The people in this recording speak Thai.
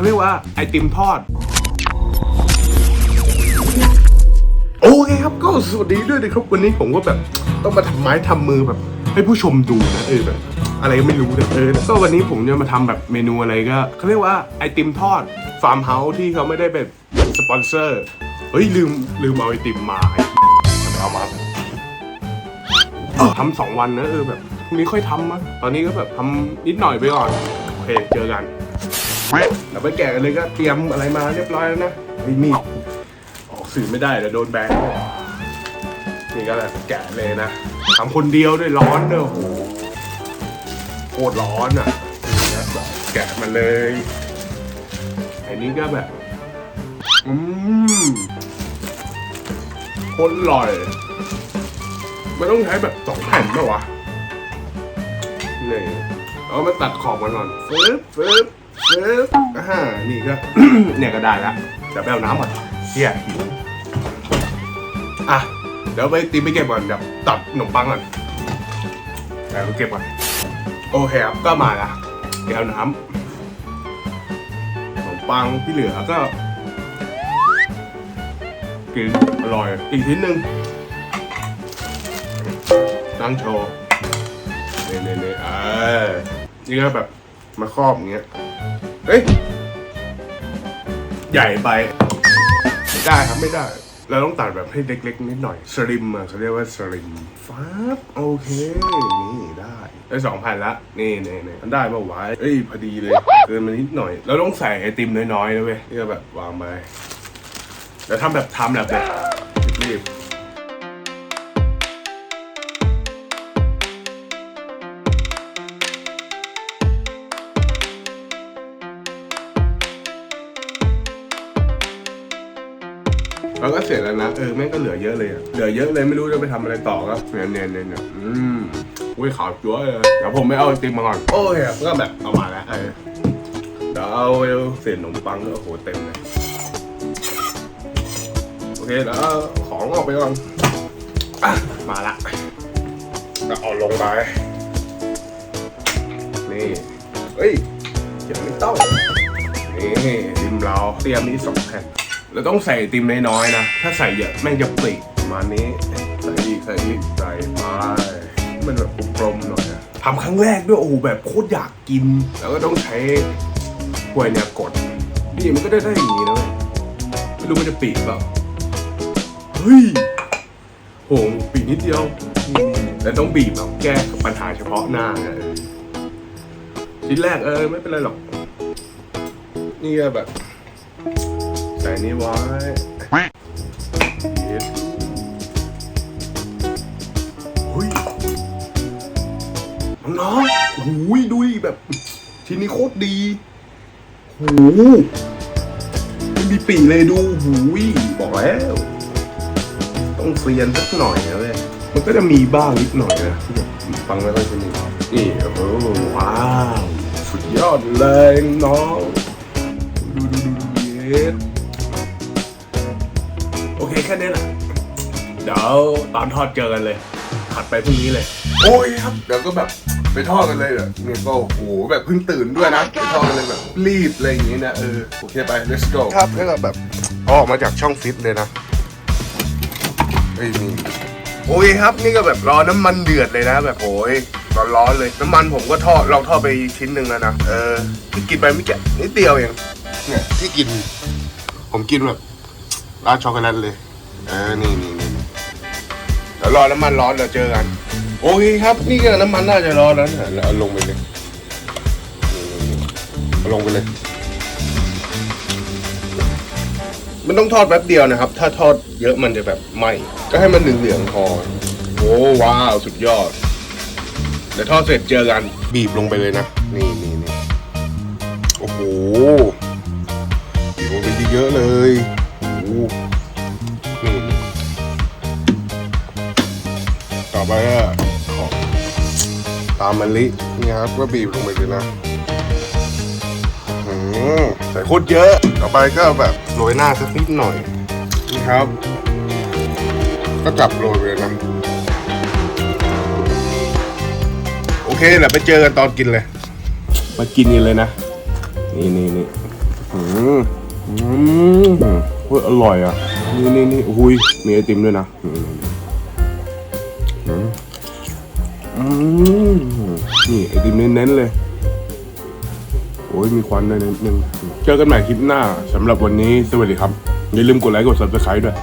เขาเรียกว่าไอติมทอด โอเคครับก็สวัสดีด้วยนะครับวันนี้ผมก็แบบต้องมาทำไม้ทำมือแบบ ให้ผู้ชมดูนะเออแบบอะไรก็ไม่รู้นี่ยเออแล้วก็วันนี้ผมจะมาทำแบบเมนูอะไรก็เขาเรียกว่าไอติมทอดฟาร์มเฮาส์ที่เขาไม่ได้เป็นสปอนเซอร์เฮ้ยลืมลืมเอาไอติมมาเอามาทำสองวันนะเออแบบพรุ่งนี้ค่อยทำมั้งตอนนี้ก็แบบทำนิดหน่อยไปก่อน โอเค เจอกัน เดี๋ยวไปแกะกันเลยก็เตรียมอะไรมาเรียบร้อยแล้วนะนี่มีดออกสื่อไม่ได้เดี๋ยวโดนแบนนี่ก็แบบแกะเลยนะทำคนเดียวด้วยร้อนเนอะโอ้โหโคตรร้อนอะนี่แบบแกะมันเลยอันนี้ก็แบบอืมคตรอร่อยไม่ต้องใช้แบบสองแผ่นป่าวะนี่เอามาตัดขอบมันก่อนฟึ๊บฟึ๊บ ฟึบอ่านี่ก็ เนี่ยก็ได้ละเดี๋ยวไปเอาน้ำก่อนเฮียหิวอะ เดี๋ยวไปตีไปเก็บก่อนเดี๋ยวตัดขนมปังก่อนเดี๋ยวไปเก็บก่อน โอเคครับ ก็มาละแก้วน้ำขนมปังที่เหลือก็ กินอร่อย อีกชิ้นหนึ่งตั้งโชว์เน่เน่เน่เออนี่ก็แบบ มาครอบอย่างเงี้ย เฮ้ย ใหญ่ไปไม่ได้ครับไม่ได้ เราต้องตัดแบบให้เล็กๆนิดหน่อย สลิมอะเขาเรียกว่าสลิมฟ้าบโอเค นี่ได้ได้สองพันละ นี่นี่นี่มันได้ป่าวะเอ้ย พอดีเลยเกินมานิดหน่อย เราต้องใส่ไอติมน้อยๆนะเว้ยที่จะแบบวางไปเดี๋ยวทำแบบทำแบบแบบรีบ เราก็เสร็จแล้วนะ เออแม่งก็เหลือเยอะเลยอะเหลือเยอะเลยไม่รู้จะไปทำอะไรต่อครับเนี่ยเนี่ยเนี่ยนี่ยอืมอุ้ยขาวจั๊วเลยเดี๋ยวผมไม่เอาไอติมมาก่อน โอเคครับก็แบบเอามาแล้วเดี๋ยวเอาเศษขนมปังก็โอ้โหเต็มเลย โอเคแล้วของออกไปก่อนมาละแล้วเอาลงไป นี่ เฮ้ยยังไม่ต้องนี่ติมเราเตรียมนี้สองแผ่น เราต้องใส่ติมน้อยๆนะ ถ้าใส่เยอะแม่งจะปริประมาณนี้ ใส่อีกใส่อีกใส่ไปมันแบบกลมๆหน่อยนะทำครั้งแรกด้วยโอ้โหแบบโคตรอยากกิน แล้วก็ต้องใช้กวยเนี่ยกดนี่มันก็ได้ได้อย่างนี้นะเว้ยไม่รู้มันจะปีกเปล่าเฮ้ยโหปีกนิดเดียวแต่ต้องบีบแบบแก้ปัญหาเฉพาะหน้าชิ้นแรกเออไม่เป็นไรหรอก นี่แบบ ส่นี่ไว้เย็ดเฮ้ยน้องๆโอ้โหดูดิแบบ ชิ้นนี้โคตรดีโอ้โหมันมีปีเลยดูหูยบอกแล้ว ต้องเซียนสักหน่อยนะเว้ยมันก็จะมีบ้างนิดหน่อยนะที่แบบฟังไม่ค่อยสนุกนี่โอ้โหว้าว สุดยอดเลยน้อง ดูดูดูดูเย็ด คแค่นี้แหละเดี๋ยวตอนทอดเจอกันเลย ขัดไปพรุ่งนี้เลย โอ้ยครับเดี๋ยวก็แบบไปทอดกันเลยเหรอเนี่ยก็โอ้โหแบบเพิ่งตื่นด้วยนะไปทอดกันเลยแบบรีบอะไรอย่างงี้นะเออโอเคไป let's go ครับแล้วก็แบบเอาออกมาจากช่องฟิตเลยนะเฮ้ยนี่โอ้ยครับนี่ก็แบบรอน้ำมันเดือดเลยนะ แบบโอ้ยร้อนๆเลยน้ำมันผมก็ทอดเราทอดไปชิ้นหนึ่งแล้วนะเออที่กินไปไม่แก่นิดเดียวเองเนี่ยที่กิน ผมกินแบบราดช็อกโกแลตเลยเออนี่นี่นี่นี่เดี๋ยวรอน้ำมันร้อนเดี๋ยวเจอกัน โอเคครับ นี่ก็น้ำมันน่าจะร้อนแล้วนะแล้วเอาลงไปเลยนี่ๆเอาลงไปเลย มันต้องทอดแป๊บเดียวนะครับ ถ้าทอดเยอะมันจะแบบไหมก็ให้มันเหลืองๆพอโอ้ว้าวสุดยอดเดี๋ยวทอดเสร็จเจอกันบีบลงไปเลยนะ นี่นี่นี่โอ้โหบีบลงไปเยอะๆเลยโอ้โห นี่ต่อไปก็ขอตามมะลินี่ครับก็บีบลงไปเลยนะอืมใส่โคตรเยอะ ต่อไปก็แบบโรยหน้าสักนิดหน่อย นี่ครับ ก็จับโรยไปเลยนะ โอเคเดี๋ยวไปเจอกันตอนกินเลย มากินกันเลยนะ นี่นี่นี่อืมอืมเฮ้ย อร่อยอะ นี่นี่นี่อุ้ยมีไอติมด้วยนะอืมอืมนี่ไอติมเน้นๆเลย โอ้ยมีควันด้วยนิดนึง เจอกันใหม่คลิปหน้าสำหรับวันนี้ สวัสดีครับ อย่าลืมกดไลค์กด subscribe ด้วย